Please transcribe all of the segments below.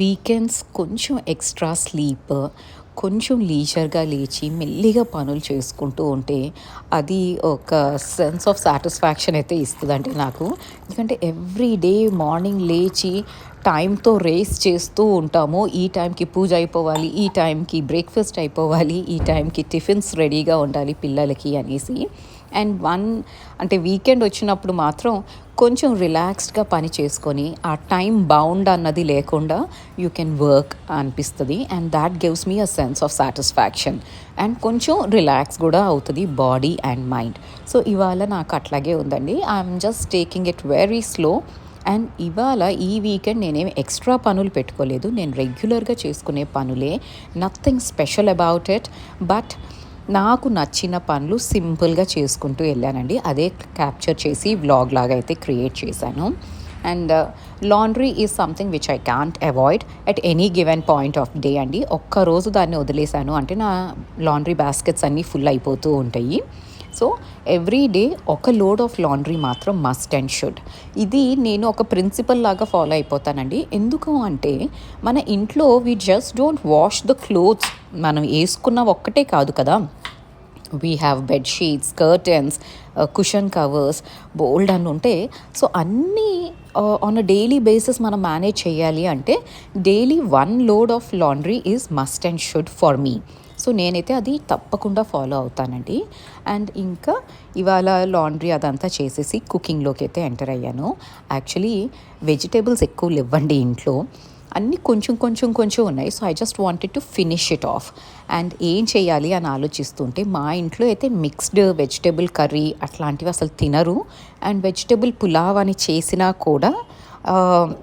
Weekends కొంచెం extra sleep కొంచెం లీజర్గా లేచి మెల్లిగా పనులు చేసుకుంటూ ఉంటే అది ఒక సెన్స్ ఆఫ్ సాటిస్ఫాక్షన్ అయితే ఇస్తుందండి నాకు. ఎందుకంటే ఎవ్రీ డే మార్నింగ్ లేచి టైంతో రేస్ చేస్తూ ఉంటాము. ఈ టైంకి పూజ అయిపోవాలి ఈ టైంకి బ్రేక్ఫాస్ట్ అయిపోవాలి ఈ టైంకి టిఫిన్స్ రెడీగా ఉండాలి పిల్లలకి అనేసి. అండ్ వన్ అంటే వీకెండ్ వచ్చినప్పుడు మాత్రం కొంచెం రిలాక్స్డ్గా పని చేసుకొని ఆ టైం బౌండ్ అన్నది లేకుండా యూ కెన్ వర్క్ అనిపిస్తుంది. And that gives me a sense of satisfaction. And కొంచెం రిలాక్స్ కూడా అవుతుంది బాడీ అండ్ మైండ్. సో ఇవాళ నాకు అట్లాగే ఉందండి. I'm just taking it very slow. And ఇవాళ ఈ వీకెండ్ నేనేం ఎక్స్ట్రా పనులు పెట్టుకోలేదు. నేను రెగ్యులర్గా చేసుకునే పనులే. Nothing special about it. But నాకు నచ్చిన పనులు సింపుల్గా చేసుకుంటూ వెళ్ళానండి. అదే క్యాప్చర్ చేసి వ్లాగ్ లాగా అయితే క్రియేట్ చేశాను. And laundry is something which I can't avoid at any given point of day అండి. ఒక్కరోజు దాన్ని వదిలేశాను. అంటే నా లాండ్రీ బాస్కెట్స్ అన్నీ ఫుల్ అయిపోతూ ఉంటాయి. సో ఎవ్రీ డే ఒక లోడ్ ఆఫ్ లాండ్రీ మాత్రం మస్ట్ అండ్ షుడ్ ఇది నేను ఒక ప్రిన్సిపల్ లాగా ఫాలో అయిపోతానండి. ఎందుకు అంటే మన ఇంట్లో we just don't wash the clothes మనం వేసుకున్న ఒక్కటే కాదు కదా. We have bedsheets curtains cushion covers బోల్డ్ అని ఉంటే సో అన్నీ ఆన్ అ డైలీ బేసిస్ మనం మేనేజ్ చేయాలి అంటే daily one load of laundry is must and should for me so నేనైతే అది తప్పకుండా ఫాలో అవుతానండి. అండ్ ఇంకా ఇవాళ లాండ్రీ అదంతా చేసేసి కుకింగ్లోకి అయితే ఎంటర్ అయ్యాను. యాక్చువల్లీ వెజిటేబుల్స్ ఎక్కువ లేవండి ఇంట్లో. అన్నీ కొంచెం కొంచెం కొంచెం ఉన్నాయి. So I just wanted to finish it off and ఏం చేయాలి అని ఆలోచిస్తుంటే మా ఇంట్లో అయితే మిక్స్డ్ వెజిటేబుల్ కర్రీ అట్లాంటివి అసలు తినరు. అండ్ వెజిటేబుల్ పులావ్ అని చేసినా కూడా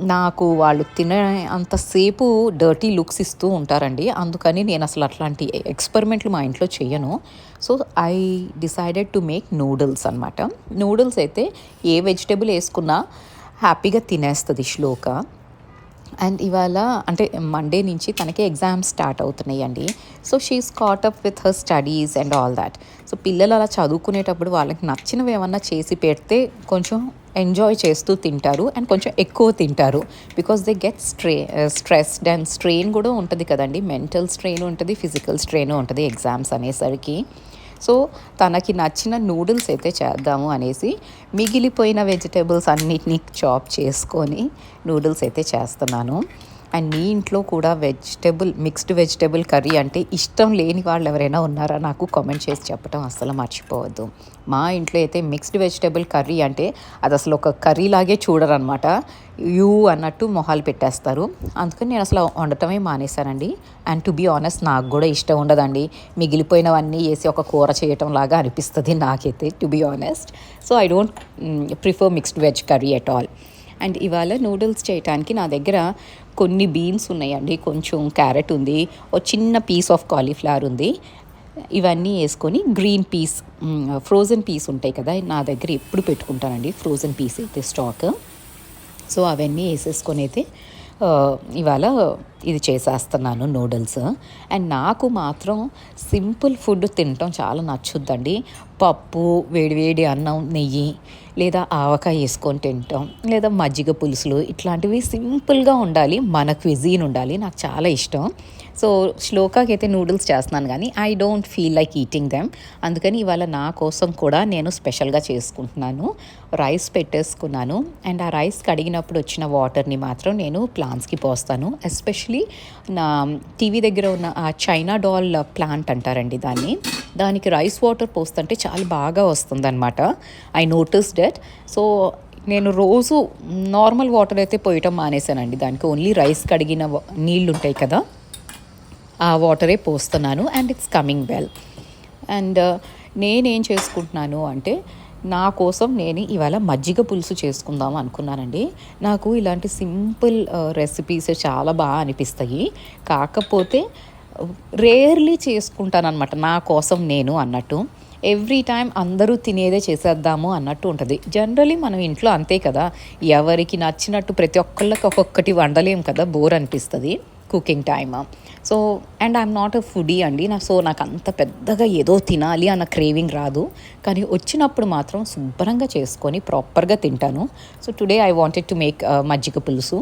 నాకు వాళ్ళు తినే అంతసేపు డర్టీ లుక్స్ ఇస్తూ ఉంటారండి. అందుకని నేను అసలు అట్లాంటి ఎక్స్పెరిమెంట్లు మా ఇంట్లో చేయను so I decided to make noodles అనమాట నూడిల్స్ అయితే ఏ వెజిటేబుల్ వేసుకున్నా హ్యాపీగా తినేస్తుంది శ్లోక. అండ్ ఇవాళ అంటే మండే నుంచి తనకి ఎగ్జామ్స్ స్టార్ట్ అవుతున్నాయి అండి so she's caught up with her studies and all that so పిల్లలు అలా చదువుకునేటప్పుడు వాళ్ళకి నచ్చినవి ఏమన్నా చేసి పెడితే కొంచెం ఎంజాయ్ చేస్తూ తింటారు అండ్ కొంచెం ఎక్కువ తింటారు. Because they get stray stressed and strain కూడా ఉంటుంది కదండి. మెంటల్ స్ట్రెయిన్ ఉంటుంది ఫిజికల్ స్ట్రెయిన్ ఉంటుంది ఎగ్జామ్స్ అనేసరికి. సో తనకి నచ్చిన నూడిల్స్ అయితే చేద్దాము అనేసి మిగిలిపోయిన వెజిటేబుల్స్ అన్నిటినీ చాప్ చేసుకొని నూడిల్స్ అయితే చేస్తున్నాను. అండ్ మీ ఇంట్లో కూడా వెజిటేబుల్ మిక్స్డ్ వెజిటేబుల్ కర్రీ అంటే ఇష్టం లేని వాళ్ళు ఎవరైనా ఉన్నారా? నాకు కామెంట్ చేసి చెప్పడం అస్సలు మర్చిపోవద్దు. మా ఇంట్లో అయితే మిక్స్డ్ వెజిటేబుల్ కర్రీ అంటే అది అసలు ఒక కర్రీ లాగే చూడరనమాట. యూ అన్నట్టు మొహాలు పెట్టేస్తారు. అందుకని నేను అసలు వండటమే మానేశానండి. అండ్ టు బీ ఆనెస్ట్ నాకు కూడా ఇష్టం ఉండదండి. మిగిలిపోయినవన్నీ వేసి ఒక కూర చేయటం లాగా అనిపిస్తుంది నాకైతే to be honest so I don't prefer mixed veg curry at all and ఇవాళ నూడిల్స్ చేయడానికి నా దగ్గర కొన్ని బీన్స్ ఉన్నాయండి. కొంచెం క్యారెట్ ఉంది ఒక చిన్న పీస్ ఆఫ్ కాలీఫ్లవర్ ఉంది. ఇవన్నీ వేసుకొని గ్రీన్ పీస్ ఫ్రోజన్ పీస్ ఉంటాయి కదా నా దగ్గర ఎప్పుడు పెట్టుకుంటానండి ఫ్రోజన్ పీస్ అయితే స్టాక్. సో అవన్నీ వేసేసుకొని అయితే ఇవాళ ఇది చేసేస్తున్నాను నూడిల్స్. అండ్ నాకు మాత్రం సింపుల్ ఫుడ్ తినటం చాలా నచ్చుద్దండి. పప్పు వేడివేడి అన్నం నెయ్యి లేదా ఆవకాయ వేసుకొని తింటాం లేదా మజ్జిగ పులుసులు ఇట్లాంటివి సింపుల్గా ఉండాలి. మన క్విజీన్ ఉండాలి. నాకు చాలా ఇష్టం. సో శ్లోకాకి అయితే నూడిల్స్ చేస్తున్నాను కానీ I don't feel like eating them. అందుకని ఇవాళ నా కోసం కూడా నేను స్పెషల్గా చేసుకుంటున్నాను. రైస్ పెట్టేసుకున్నాను. అండ్ ఆ రైస్ కడిగినప్పుడు వచ్చిన వాటర్ని మాత్రం నేను ప్లాంట్స్కి పోస్తాను. ఎస్పెషలీ నా టీవీ దగ్గర ఉన్న ఆ చైనా డాల్ ప్లాంట్ అంటారండి దాన్ని. దానికి రైస్ వాటర్ పోస్తుంటే చాలా బాగా వస్తుందన్నమాట. ఐ నోటీస్ డెట్ సో నేను రోజు నార్మల్ వాటర్ అయితే పోయటం మానేశానండి. దానికి ఓన్లీ రైస్ కడిగిన నీళ్ళు ఉంటాయి కదా. ఆ వాటరే పోస్తున్నాను and it's coming well and నేనేం చేసుకుంటున్నాను అంటే నా కోసం నేను ఇవాళ మజ్జిగ పులుసు చేసుకుందాం అనుకున్నానండి. నాకు ఇలాంటి సింపుల్ uh, రెసిపీస్ చాలా బాగా అనిపిస్తాయి. కాకపోతే రేర్లీ చేసుకుంటానమాట నా కోసం నేను అన్నట్టు. ఎవ్రీ టైం అందరూ తినేదే చేసేద్దాము అన్నట్టు ఉంటుంది. జనరలీ మనం ఇంట్లో అంతే కదా ఎవరికి నచ్చినట్టు ప్రతి ఒక్కళ్ళకి ఒక్కొక్కటి వండలేం కదా బోర్ అనిపిస్తుంది. Cooking time so and I'm not a foodie అండి. నా సో నాకు అంత పెద్దగా ఏదో తినాలి అన్న క్రేవింగ్ రాదు. కానీ వచ్చినప్పుడు మాత్రం శుభ్రంగా చేసుకొని ప్రాపర్గా తింటాను. So today I wanted to make మజ్జిగ పులుసు.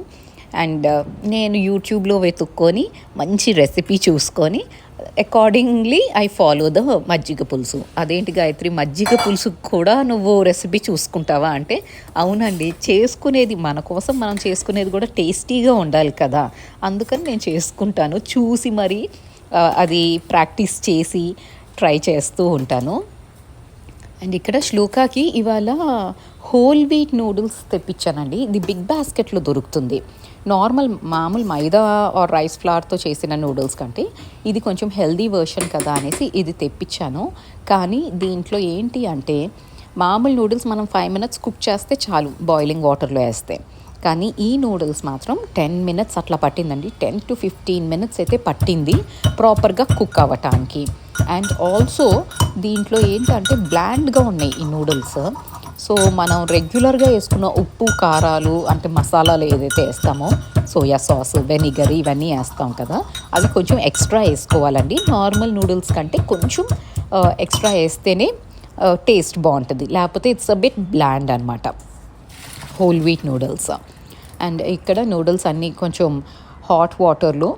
అండ్ uh, నేను యూట్యూబ్లో వెతుక్కొని మంచి రెసిపీ చూసుకొని అకార్డింగ్లీ ఐ ఫాలో ద మజ్జిగ పులుసు. అదేంటి గాయత్రి? మజ్జిగ పులుసు కూడా నువ్వు రెసిపీ చూసుకుంటావా అంటే అవునండి. చేసుకునేది మన కోసం మనం చేసుకునేది కూడా టేస్టీగా ఉండాలి కదా. అందుకని నేను చేసుకుంటాను. చూసి మరి అది ప్రాక్టీస్ చేసి ట్రై చేస్తూ ఉంటాను. అండ్ ఇక్కడ శ్లోకాకి ఇవాళ హోల్ వీట్ నూడిల్స్ తెప్పించానండి. ఇది బిగ్ బాస్కెట్లో దొరుకుతుంది. నార్మల్ మామూలు మైదా ఆర్ రైస్ ఫ్లవర్తో చేసిన నూడిల్స్ కంటే ఇది కొంచెం హెల్దీ వర్షన్ కదా అనేసి ఇది తెప్పించాను. కానీ దీంట్లో ఏంటి అంటే మామూలు నూడిల్స్ మనం ఫైవ్ మినిట్స్ కుక్ చేస్తే చాలు బాయిలింగ్ వాటర్లో వేస్తే. కానీ ఈ నూడిల్స్ మాత్రం టెన్ మినిట్స్ అట్లా పట్టిందండి. టెన్ టు ఫిఫ్టీన్ మినిట్స్ అయితే పట్టింది ప్రాపర్గా కుక్ అవ్వటానికి. అండ్ ఆల్సో దీంట్లో ఏంటంటే బ్లాండ్గా ఉన్నాయి ఈ నూడిల్స్ సో మనం రెగ్యులర్గా వేసుకున్న ఉప్పు కారాలు అంటే మసాలాలు ఏదైతే వేస్తామో సోయా సాస్ వెనిగర్ ఇవన్నీ వేస్తాం కదా అవి కొంచెం ఎక్స్ట్రా వేసుకోవాలండి. నార్మల్ నూడిల్స్ కంటే కొంచెం ఎక్స్ట్రా వేస్తేనే టేస్ట్ బాగుంటుంది. లేకపోతే ఇట్స్ అ బిట్ బ్లాండ్ అనమాట హోల్ వీట్ నూడిల్స్. అండ్ ఇక్కడ నూడిల్స్ అన్నీ కొంచెం హాట్ వాటర్లో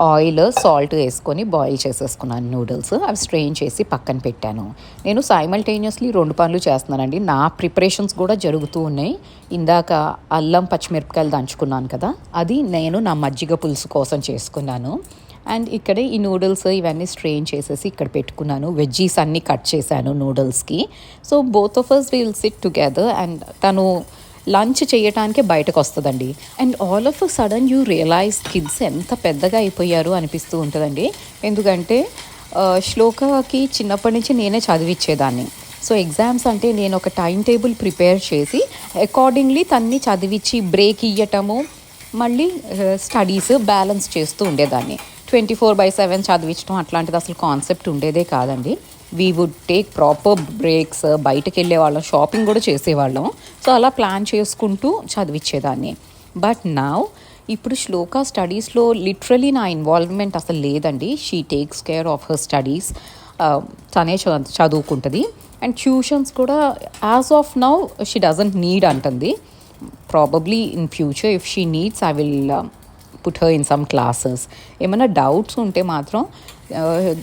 ఆయిల్ సాల్ట్ వేసుకొని బాయిల్ చేసేసుకున్నాను నూడిల్స్. అవి స్ట్రెయిన్ చేసి పక్కన పెట్టాను. నేను సైమల్టేనియస్లీ రెండు పనులు చేస్తున్నానండి. నా ప్రిపరేషన్స్ కూడా జరుగుతూ ఉన్నాయి. ఇందాక అల్లం పచ్చిమిరపకాయలు దంచుకున్నాను కదా అది నేను నా మజ్జిగ పులుసు కోసం చేసుకున్నాను. అండ్ ఇక్కడ ఈ నూడిల్స్ ఇవన్నీ స్ట్రెయిన్ చేసేసి ఇక్కడ పెట్టుకున్నాను. వెజ్జీస్ అన్నీ కట్ చేశాను నూడిల్స్కి. So both of us will sit together and తను లంచ్ చేయటానికే బయటకు వస్తుందండి. And all of sudden you realise kids ఎంత పెద్దగా అయిపోయారు అనిపిస్తూ ఉంటుందండి. ఎందుకంటే శ్లోకకి చిన్నప్పటి నుంచి నేనే చదివిచ్చేదాన్ని. సో ఎగ్జామ్స్ అంటే నేను ఒక టైం టేబుల్ ప్రిపేర్ చేసి అకార్డింగ్లీ తన్ని చదివించి బ్రేక్ ఇవ్వటము మళ్ళీ స్టడీస్ బ్యాలెన్స్ చేస్తూ ఉండేదాన్ని. ట్వంటీ ఫోర్ బై సెవెన్ చదివించడం అట్లాంటిది అసలు కాన్సెప్ట్ ఉండేదే కాదండి. We would take proper breaks బయటకు వెళ్ళే వాళ్ళం షాపింగ్ కూడా చేసేవాళ్ళం. సో అలా ప్లాన్ చేసుకుంటూ చదివించేదాన్ని బట్ నా ఇప్పుడు శ్లోక స్టడీస్లో లిటరలీ నా ఇన్వాల్వ్మెంట్ అసలు లేదండి. She takes care of her studies తనే చ- చదువుకుంటుంది. అండ్ ట్యూషన్స్ కూడా as of now she doesn't need అంటుంది. Probably in future if she needs I will put her in some classes ఏమైనా డౌట్స్ ఉంటే మాత్రం uh,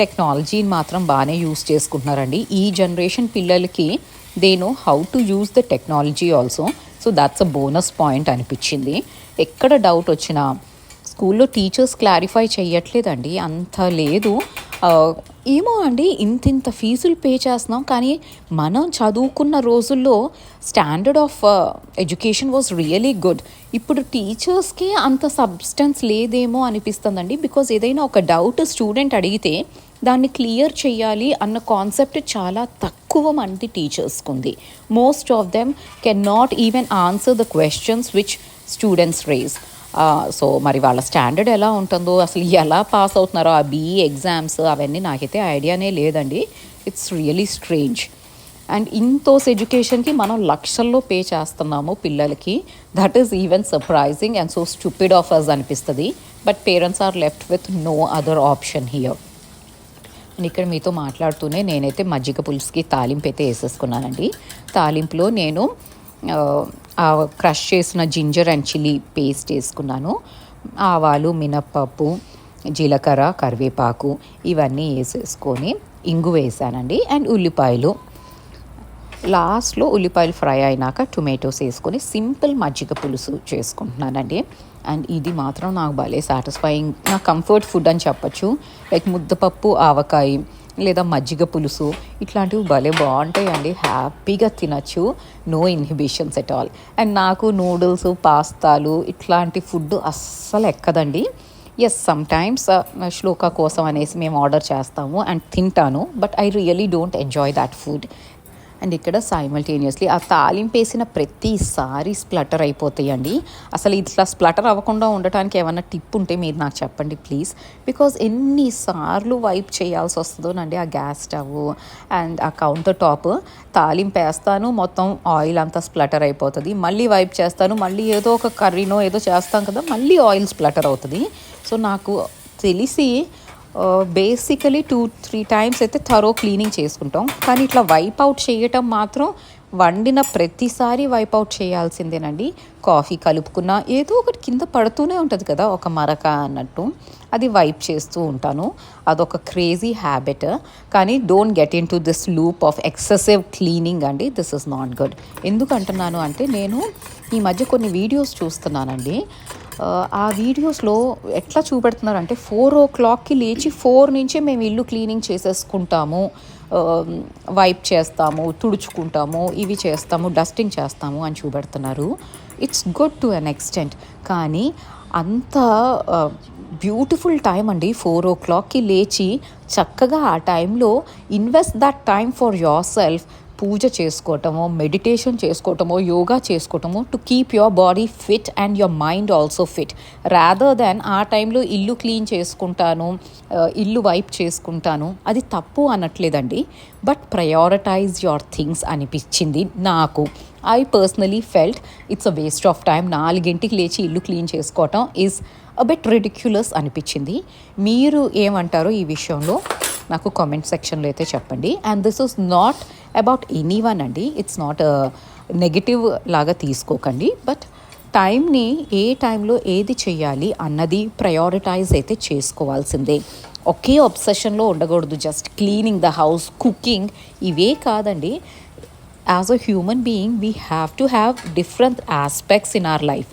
టెక్నాలజీని మాత్రం బాగానే యూస్ చేసుకుంటున్నారండి. ఈ జనరేషన్ పిల్లలకి they know how to use the technology also so that's a bonus point అనిపించింది. ఎక్కడ డౌట్ వచ్చినా స్కూల్లో టీచర్స్ క్లారిఫై చేయట్లేదండి అంత లేదు. ఏమో అండి ఇంత ఇంత ఫీజులు పే చేస్తున్నాం. కానీ మనం చదువుకున్న రోజుల్లో standard of education was really good ఇప్పుడు టీచర్స్కి అంత సబ్స్టెన్స్ లేదేమో అనిపిస్తుందండి. బికాజ్ ఏదైనా ఒక డౌట్ స్టూడెంట్ అడిగితే దాన్ని క్లియర్ చేయాలి అన్న కాన్సెప్ట్ చాలా తక్కువ మంది టీచర్స్కి ఉంది most of them can not even answer the questions which students raise so మరి వాళ్ళ స్టాండర్డ్ ఎలా ఉంటుందో అసలు ఎలా పాస్ అవుతున్నారో ఆ బీఈ ఎగ్జామ్స్ అవన్నీ నాకైతే ఐడియానే లేదండి. ఇట్స్ రియలీ స్ట్రేంజ్ అండ్ ఇంతోస్ ఎడ్యుకేషన్కి మనం లక్షల్లో పే చేస్తున్నాము పిల్లలకి. That is even surprising and so stupid of అనిపిస్తుంది. But parents are left with no other option here ఇక్కడ మీతో మాట్లాడుతూనే నేనైతే మజ్జిగ పులుసుకి తాలింపు అయితే వేసేసుకున్నానండి. తాలింపులో నేను ఆ, క్రష్ చేసిన జింజర్ అండ్ చిల్లీ పేస్ట్ వేసుకున్నాను. ఆవాలు మినప్పప్పు జీలకర్ర కరివేపాకు ఇవన్నీ వేసేసుకొని ఇంగు వేసానండి. అండ్ ఉల్లిపాయలు లాస్ట్లో ఉల్లిపాయలు ఫ్రై అయినాక టొమాటోస్ వేసుకొని సింపుల్ మజ్జిగ పులుసు చేసుకుంటున్నానండి. అండ్ ఇది మాత్రం నాకు భలే సాటిస్ఫైయింగ్ నా కంఫర్ట్ ఫుడ్ అని చెప్పచ్చు. లైక్ ముద్దపప్పు ఆవకాయ లేదా మజ్జిగ పులుసు ఇట్లాంటివి భలే బాగుంటాయండి. హ్యాపీగా తినచ్చు. No inhibitions at all. And నాకు నూడిల్స్ పాస్తాలు ఇట్లాంటి ఫుడ్ అస్సలు ఎక్కదండి. ఎస్ సమ్ టైమ్స్ శ్లోక కోసం అనేసి మేము ఆర్డర్ చేస్తాము అండ్ తింటాను. But I really don't enjoy that food and ఇక్కడ సైమల్టేనియస్లీ ఆ తాలింపు వేసిన ప్రతిసారి స్ప్లటర్ అయిపోతాయండి. అసలు ఇట్లా స్ప్లటర్ అవ్వకుండా ఉండటానికి ఏమైనా టిప్ ఉంటే మీరు నాకు చెప్పండి ప్లీజ్. బికాజ్ ఎన్నిసార్లు వైప్ చేయాల్సి వస్తుందోనండి ఆ గ్యాస్ స్టవ్ అండ్ ఆ కౌంటర్ టాప్. తాలింపు వేస్తాను మొత్తం ఆయిల్ అంతా స్ప్లటర్ అయిపోతుంది. మళ్ళీ వైప్ చేస్తాను మళ్ళీ ఏదో ఒక కర్రీనో ఏదో చేస్తాం కదా మళ్ళీ ఆయిల్ స్ప్లటర్ అవుతుంది. సో నాకు తెలిసి బేసికలీ టూ త్రీ టైమ్స్ అయితే థరో క్లీనింగ్ చేసుకుంటాం. కానీ ఇట్లా వైప్ అవుట్ చేయటం మాత్రం వండిన ప్రతిసారి వైప్ అవుట్ చేయాల్సిందేనండి. కాఫీ కలుపుకున్న ఏదో ఒకటి కింద పడుతూనే ఉంటుంది కదా ఒక మరక అన్నట్టు. అది వైప్ చేస్తూ ఉంటాను. అదొక క్రేజీ హ్యాబిట్ కానీ don't get into this loop of excessive cleaning అండి. దిస్ ఇస్ నాట్ గుడ్ ఎందుకు అంటున్నాను అంటే నేను ఈ మధ్య కొన్ని వీడియోస్ చూస్తున్నానండి. ఆ, వీడియోస్లో ఎట్లా చూపెడుతున్నారంటే ఫోర్ ఓ క్లాక్కి లేచి ఫోర్ నుంచే మేము ఇల్లు క్లీనింగ్ చేసేసుకుంటాము. వైప్ చేస్తాము తుడుచుకుంటాము ఇవి చేస్తాము డస్టింగ్ చేస్తాము అని చూపెడుతున్నారు. It's good to an extent కానీ అంత బ్యూటిఫుల్ టైం అండి ఫోర్ ఓ క్లాక్కి లేచి చక్కగా ఆ టైంలో invest that time for yourself పూజ చేసుకోవటమో మెడిటేషన్ చేసుకోవటమో yoga చేసుకోవటమో to keep your body fit and your mind also fit rather than ఆ టైంలో ఇల్లు క్లీన్ చేసుకుంటాను uh, ఇల్లు వైప్ చేసుకుంటాను అది తప్పు అనట్లేదండి. బట్ ప్రయారిటైజ్ యువర్ థింగ్స్ అనిపించింది నాకు. I personally felt it's a waste of time నాలుగింటికి లేచి ఇల్లు క్లీన్ చేసుకోవటం ఈజ్ అ బెట్ రెడిక్యులస్ అనిపించింది. మీరు ఏమంటారో ఈ విషయంలో నాకు కామెంట్ సెక్షన్లో అయితే చెప్పండి. And this is not about anyone అండి. ఇట్స్ నాట్ నెగిటివ్ లాగా తీసుకోకండి. బట్ టైంని ఏ టైంలో ఏది చేయాలి అన్నది ప్రయారిటైజ్ అయితే చేసుకోవాల్సిందే. ఒకే అబ్సెషన్లో ఉండకూడదు. Just cleaning the house cooking ఇవే కాదండి. As a human being we have to have different aspects in our life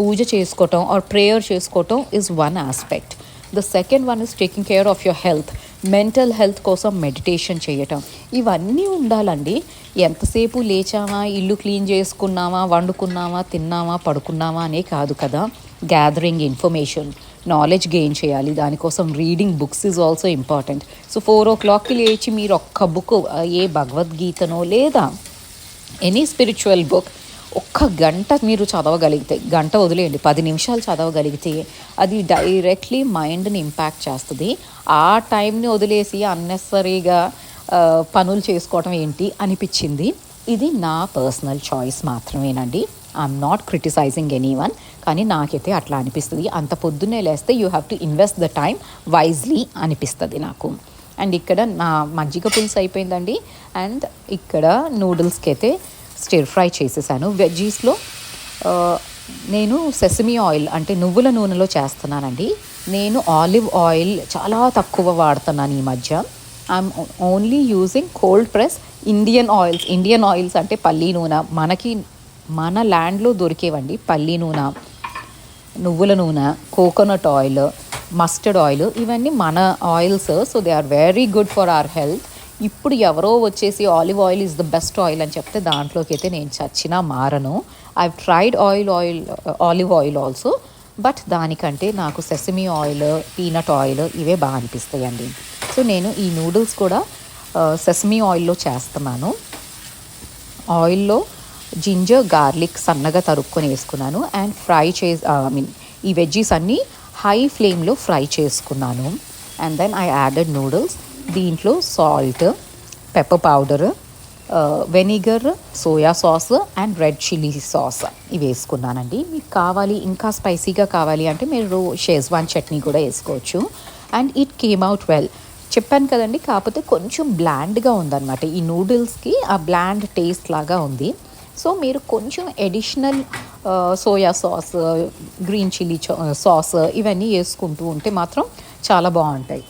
పూజ చేసుకోవటం ఆర్ ప్రేయర్ చేసుకోవటం is one aspect the second one is taking care of your health mental health కోసం meditation చేయటం. ఇవన్నీ ఉండాలండి. ఎంతసేపు లేచామా ఇల్లు క్లీన్ చేసుకున్నామా వండుకున్నామా తిన్నామా పడుకున్నామా అనే కాదు కదా. గ్యాదరింగ్ ఇన్ఫర్మేషన్ నాలెడ్జ్ గెయిన్ చేయాలి. దానికోసం reading books is also important so four ఓ క్లాక్కి లేచి మీరు ఒక్క బుక్ ఏ భగవద్గీతనో లేదా ఎనీ స్పిరిచువల్ బుక్ ఒక్క గంట మీరు చదవగలిగితే గంట వదిలేయండి పది నిమిషాలు చదవగలిగితే అది డైరెక్ట్లీ మైండ్ని ఇంపాక్ట్ చేస్తుంది. ఆ టైంని వదిలేసి అన్నెసరీగా పనులు చేసుకోవటం ఏంటి అనిపించింది? ఇది నా పర్సనల్ చాయిస్ మాత్రమేనండి. I'm not criticising any one కానీ నాకైతే అట్లా అనిపిస్తుంది. అంత పొద్దున్నే లేస్తే you have to invest the time wisely అనిపిస్తుంది నాకు. అండ్ ఇక్కడ నా మజ్జిగ పులుసు అయిపోయిందండి. అండ్ ఇక్కడ నూడిల్స్కి అయితే స్టిర్ ఫ్రై చేసేసాను. వెజ్జీస్లో నేను సెసమీ ఆయిల్ అంటే నువ్వుల నూనెలో చేస్తున్నానండి. నేను ఆలివ్ ఆయిల్ చాలా తక్కువ వాడుతున్నాను ఈ మధ్య. I'm only using cold press Indian oils. Indian oils అంటే పల్లీ నూనె. మనకి మన ల్యాండ్లో దొరికేవండి పల్లీ నూనె నువ్వుల నూనె కోకోనట్ ఆయిల్ మస్టర్డ్ ఆయిల్. ఇవన్నీ మన oils so they are very good for our health. ఇప్పుడు ఎవరో వచ్చేసి olive oil is the best oil అని చెప్తే దాంట్లోకి అయితే నేను చచ్చినా మారను. I tried oil oil olive oil also but దానికంటే నాకు సెసమీ ఆయిల్ పీనట్ ఆయిల్ ఇవే బాగా అనిపిస్తాయండి. సో నేను ఈ నూడిల్స్ కూడా uh, సెసమీ ఆయిల్లో చేస్తున్నాను. ఆయిల్లో జింజర్ గార్లిక్ సన్నగా తరుక్కొని వేసుకున్నాను. అండ్ ఫ్రై చే ఐ మీన్ ఈ వెజ్జీస్ అన్నీ హై ఫ్లేమ్లో ఫ్రై చేసుకున్నాను. And then I added noodles దీంట్లో salt pepper powder vinegar soya sauce and red chilli sauce ఇవి వేసుకున్నానండి. మీకు కావాలి ఇంకా స్పైసీగా కావాలి అంటే మీరు షేజ్వాన్ చట్నీ కూడా వేసుకోవచ్చు. And it came out well చెప్పాను కదండి కాకపోతే కొంచెం బ్లాండ్గా ఉందన్నమాట. ఈ నూడిల్స్కి ఆ బ్లాండ్ టేస్ట్ లాగా ఉంది. సో మీరు కొంచెం additional soya sauce green chilli sauce ఇవన్నీ వేసుకుంటూ ఉంటే మాత్రం చాలా బాగుంటాయి.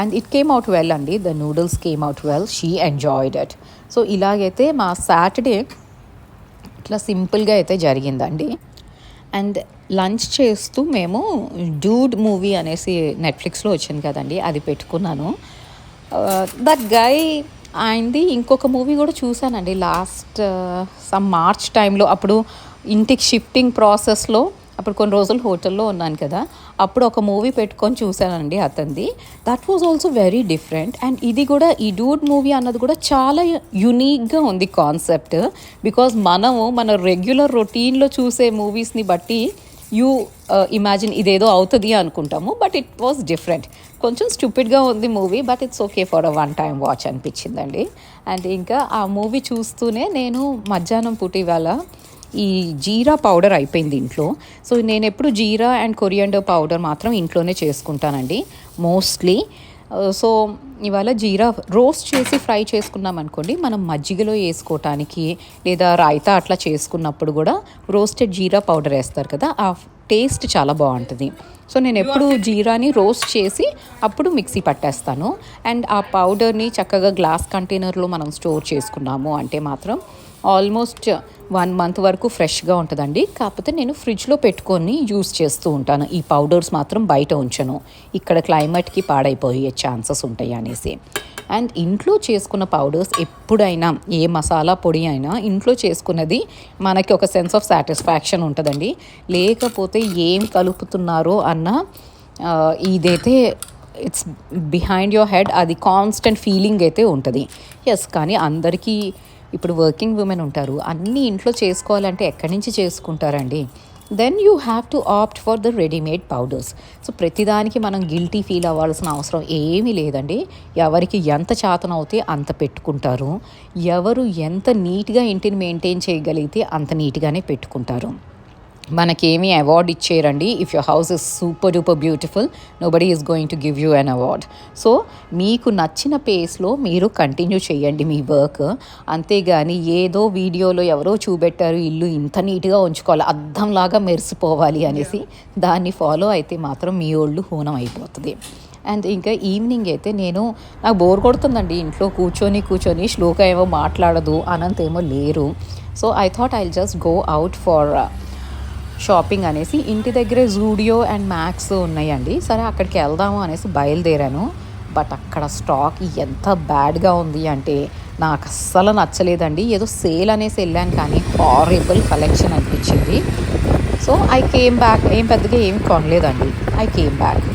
And it came out well అండి the noodles came out well she enjoyed it so ఇలాగైతే మా సాటర్డే ఇట్లా సింపుల్గా అయితే జరిగిందండి అండ్ లంచ్ చేస్తూ మేము డూడ్ మూవీ అనేసి నెట్ఫ్లిక్స్లో వచ్చింది కదండి అది పెట్టుకున్నాను. దట్ గై ఆయనది ఇంకొక మూవీ కూడా చూశానండి. లాస్ట్ సమ్ మార్చ్ టైంలో అప్పుడు ఇంటికి షిఫ్టింగ్ ప్రాసెస్లో అప్పుడు కొన్ని రోజులు హోటల్లో ఉన్నాను కదా అప్పుడు ఒక మూవీ పెట్టుకొని చూశానండి అతనిది. That was also very different and ఇది కూడా ఈ డూడ్ మూవీ అన్నది కూడా చాలా యునీక్గా ఉంది కాన్సెప్ట్ బికాజ్ మనము మన రెగ్యులర్ రొటీన్లో చూసే మూవీస్ని బట్టి యూ ఇమాజిన్ uh, ఇదేదో అవుతుంది అనుకుంటాము. బట్ ఇట్ వాస్ డిఫరెంట్ కొంచెం స్టూపిడ్గా ఉంది movie but it's okay for a one time watch అనిపించిందండి. అండ్ ఇంకా ఆ మూవీ చూస్తూనే నేను మధ్యాహ్నం పూట ఇవాళ ఈ జీరా పౌడర్ అయిపోయింది ఇంట్లో. సో నేను ఎప్పుడు జీరా అండ్ కొరియాండర్ పౌడర్ మాత్రం ఇంట్లోనే చేసుకుంటానండి మోస్ట్లీ. సో ఇవాళ జీరా రోస్ట్ చేసి ఫ్రై చేసుకున్నాం అనుకోండి మనం మజ్జిగలో వేసుకోవటానికి లేదా రాయితా అట్లా చేసుకున్నప్పుడు కూడా రోస్టెడ్ జీరా పౌడర్ వేస్తారు కదా ఆ టేస్ట్ చాలా బాగుంటుంది. సో నేను ఎప్పుడు జీరాని రోస్ట్ చేసి అప్పుడు మిక్సీ పట్టేస్తాను. అండ్ ఆ పౌడర్ని చక్కగా గ్లాస్ కంటైనర్లో మనం స్టోర్ చేసుకున్నాము అంటే మాత్రం ఆల్మోస్ట్ వన్ మంత్ వరకు ఫ్రెష్గా ఉంటుందండి. కాకపోతే నేను ఫ్రిడ్జ్లో పెట్టుకొని యూస్ చేస్తూ ఉంటాను. ఈ పౌడర్స్ మాత్రం బయట ఉంచను. ఇక్కడ క్లైమేట్కి పాడైపోయే ఛాన్సెస్ ఉంటాయి అనేసి. అండ్ ఇంట్లో చేసుకున్న పౌడర్స్ ఎప్పుడైనా ఏ మసాలా పొడి అయినా ఇంట్లో చేసుకున్నది మనకి ఒక సెన్స్ ఆఫ్ సాటిస్ఫాక్షన్ ఉంటుందండి. లేకపోతే ఏం కలుపుతున్నారో అన్న ఇదైతే ఇట్స్ బిహైండ్ యువర్ హెడ్ అది కాన్స్టెంట్ ఫీలింగ్ అయితే ఉంటుంది. ఎస్ కానీ అందరికీ ఇప్పుడు వర్కింగ్ ఉమెన్ ఉంటారు అన్నీ ఇంట్లో చేసుకోవాలంటే ఎక్కడి నుంచి చేసుకుంటారండి? Then you have to opt for the readymade powders so ప్రతిదానికి మనం గిల్టీ ఫీల్ అవ్వాల్సిన అవసరం ఏమీ లేదండి. ఎవరికి ఎంత చేతన అవుతే అంత పెట్టుకుంటారు. ఎవరు ఎంత నీట్గా ఇంటిని మెయింటైన్ చేయగలిగితే అంత నీట్గానే పెట్టుకుంటారు. మనకేమి award ఇచ్చేయరండి. If your house is super duper beautiful nobody is going to give you an award so మీకు నచ్చిన పేస్లో మీరు కంటిన్యూ చేయండి మీ వర్క్ అంతేగాని ఏదో వీడియోలో ఎవరో చూపెట్టారు ఇల్లు ఇంత నీట్గా ఉంచుకోవాలి అద్దంలాగా మెరిసిపోవాలి అనేసి దాన్ని ఫాలో అయితే మాత్రం మీ ఒళ్ళు హూనం అయిపోతుంది. అండ్ ఇంకా ఈవినింగ్ అయితే నేను నాకు బోర్ కొడుతుందండి ఇంట్లో కూర్చొని కూర్చొని శ్లోక ఏమో మాట్లాడదు అనంత ఏమో లేరు. So I thought I just go out for shopping అనేసి ఇంటి దగ్గరే జూడియో అండ్ మ్యాక్స్ ఉన్నాయండి. సరే అక్కడికి వెళ్దాము అనేసి బయలుదేరాను. బట్ అక్కడ స్టాక్ ఎంత బ్యాడ్గా ఉంది అంటే నాకు అస్సలు నచ్చలేదండి. ఏదో సేల్ అనేసి వెళ్ళాను కానీ హారబుల్ కలెక్షన్ అనిపించింది. సో ఐ కేమ్ బ్యాక్ ఏం పెద్దగా ఏం కొనలేదండి. I came back